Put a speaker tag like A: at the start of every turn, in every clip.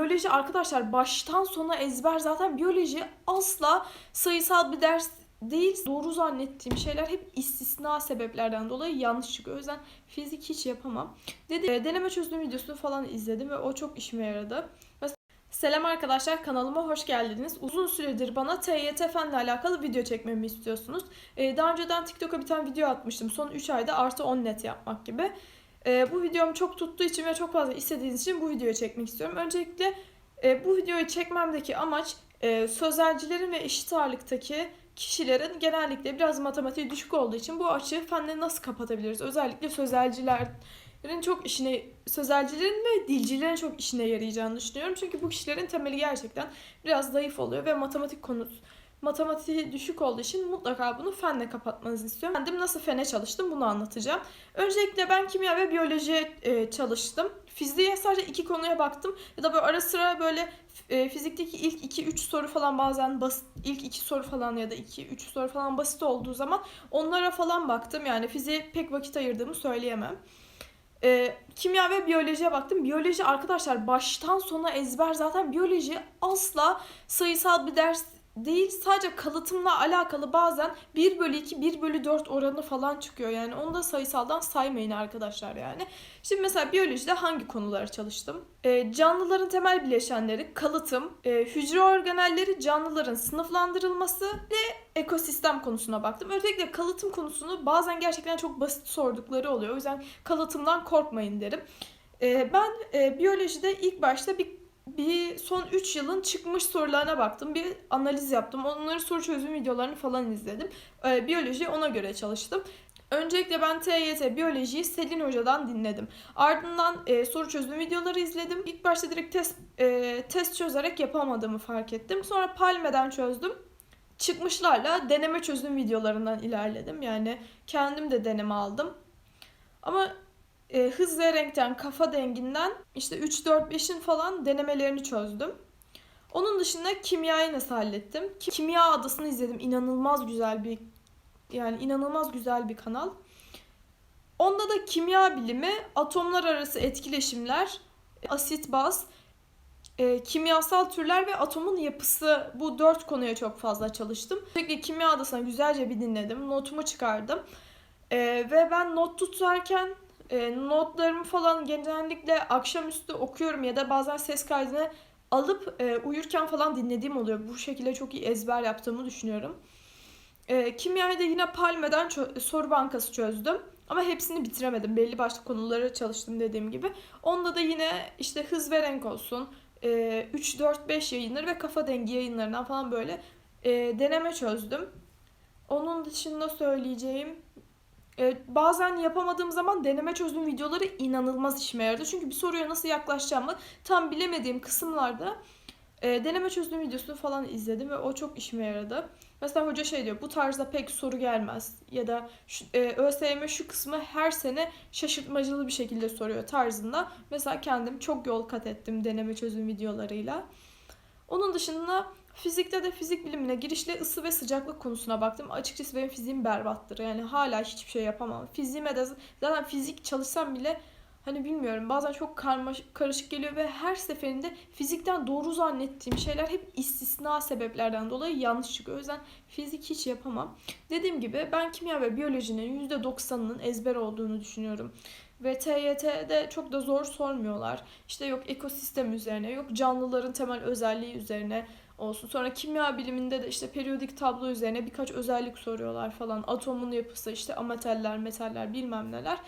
A: biyoloji arkadaşlar baştan sona ezber zaten biyoloji asla sayısal bir ders değil. Doğru zannettiğim şeyler hep istisna sebeplerden dolayı yanlış çıkıyor. O yüzden fizik hiç yapamam. Dedi, e, deneme çözdüğüm videosunu falan izledim ve o çok işime yaradı. Selam arkadaşlar kanalıma hoş geldiniz. Uzun süredir bana TYT fenle alakalı video çekmemi istiyorsunuz. E, daha önceden TikTok'a bir tane video atmıştım. Son 3 ayda artı 10 net yapmak gibi. E, bu videom çok tuttuğu için ve çok fazla istediğiniz için bu videoyu çekmek istiyorum. Öncelikle e, bu videoyu çekmemdeki amaç e, sözelcilerin ve eşit ağırlıktaki kişilerin genellikle biraz matematiği düşük olduğu için bu açığı fenle nasıl kapatabiliriz? Özellikle sözelcilerin çok işine, sözelcilerin ve dilcilerin çok işine yarayacağını düşünüyorum. Çünkü bu kişilerin temeli gerçekten biraz zayıf oluyor ve matematik konusu matematiği düşük olduğu için mutlaka bunu fenle kapatmanızı istiyorum. Kendim nasıl fene çalıştım bunu anlatacağım. Öncelikle ben kimya ve biyoloji e, çalıştım. Fiziğe sadece iki konuya baktım. Ya da böyle ara sıra böyle e, fizikteki ilk 2-3 soru falan bazen basit, ilk 2 soru falan ya da 2-3 soru falan basit olduğu zaman onlara falan baktım. Yani fiziğe pek vakit ayırdığımı söyleyemem. E, kimya ve biyolojiye baktım. Biyoloji arkadaşlar baştan sona ezber zaten biyoloji asla sayısal bir ders değil sadece kalıtımla alakalı bazen 1 bölü 2, 1 bölü 4 oranı falan çıkıyor. Yani onu da sayısaldan saymayın arkadaşlar yani. Şimdi mesela biyolojide hangi konuları çalıştım? Ee, canlıların temel bileşenleri, kalıtım, e, hücre organelleri, canlıların sınıflandırılması ve ekosistem konusuna baktım. Özellikle kalıtım konusunu bazen gerçekten çok basit sordukları oluyor. O yüzden kalıtımdan korkmayın derim. Ee, ben e, biyolojide ilk başta bir bir son 3 yılın çıkmış sorularına baktım. Bir analiz yaptım. Onların soru çözüm videolarını falan izledim. Ee, biyoloji ona göre çalıştım. Öncelikle ben TYT biyolojiyi Selin Hoca'dan dinledim. Ardından e, soru çözüm videoları izledim. İlk başta direkt test e, test çözerek yapamadığımı fark ettim. Sonra Palme'den çözdüm. Çıkmışlarla deneme çözüm videolarından ilerledim. Yani kendim de deneme aldım. Ama e, hız ve renkten, kafa denginden işte 3, 4, 5'in falan denemelerini çözdüm. Onun dışında kimyayı nasıl hallettim? Ki- Kimya Adası'nı izledim. İnanılmaz güzel bir yani inanılmaz güzel bir kanal. Onda da kimya bilimi, atomlar arası etkileşimler, asit baz, e, kimyasal türler ve atomun yapısı bu dört konuya çok fazla çalıştım. Sürekli kimya adasına güzelce bir dinledim. Notumu çıkardım. E, ve ben not tutarken e, notlarımı falan genellikle akşamüstü okuyorum ya da bazen ses kaydını alıp e, uyurken falan dinlediğim oluyor. Bu şekilde çok iyi ezber yaptığımı düşünüyorum. E, kimyayı da yine Palme'den soru bankası çözdüm. Ama hepsini bitiremedim. Belli başlı konuları çalıştım dediğim gibi. Onda da yine işte hız ve renk olsun. e, 3, 4, 5 yayınları ve kafa dengi yayınlarından falan böyle e, deneme çözdüm. Onun dışında söyleyeceğim bazen yapamadığım zaman deneme çözüm videoları inanılmaz işime yaradı. Çünkü bir soruya nasıl yaklaşacağımı tam bilemediğim kısımlarda e, deneme çözüm videosunu falan izledim ve o çok işime yaradı. Mesela hoca şey diyor bu tarzda pek soru gelmez ya da şu, e, ÖSYM şu kısmı her sene şaşırtmacılı bir şekilde soruyor tarzında. Mesela kendim çok yol kat ettim deneme çözüm videolarıyla. Onun dışında Fizikte de fizik bilimine girişle ısı ve sıcaklık konusuna baktım. Açıkçası benim fiziğim berbattır. Yani hala hiçbir şey yapamam. Fiziğime de zaten fizik çalışsam bile hani bilmiyorum bazen çok karmaş, karışık geliyor ve her seferinde fizikten doğru zannettiğim şeyler hep istisna sebeplerden dolayı yanlış çıkıyor. O yüzden fizik hiç yapamam. Dediğim gibi ben kimya ve biyolojinin %90'ının ezber olduğunu düşünüyorum. Ve TYT'de çok da zor sormuyorlar. İşte yok ekosistem üzerine, yok canlıların temel özelliği üzerine olsun. Sonra kimya biliminde de işte periyodik tablo üzerine birkaç özellik soruyorlar falan. Atomun yapısı, işte ametaller, metaller bilmem neler.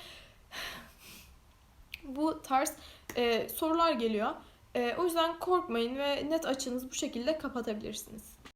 A: Bu tarz e, sorular geliyor. E, o yüzden korkmayın ve net açınızı bu şekilde kapatabilirsiniz.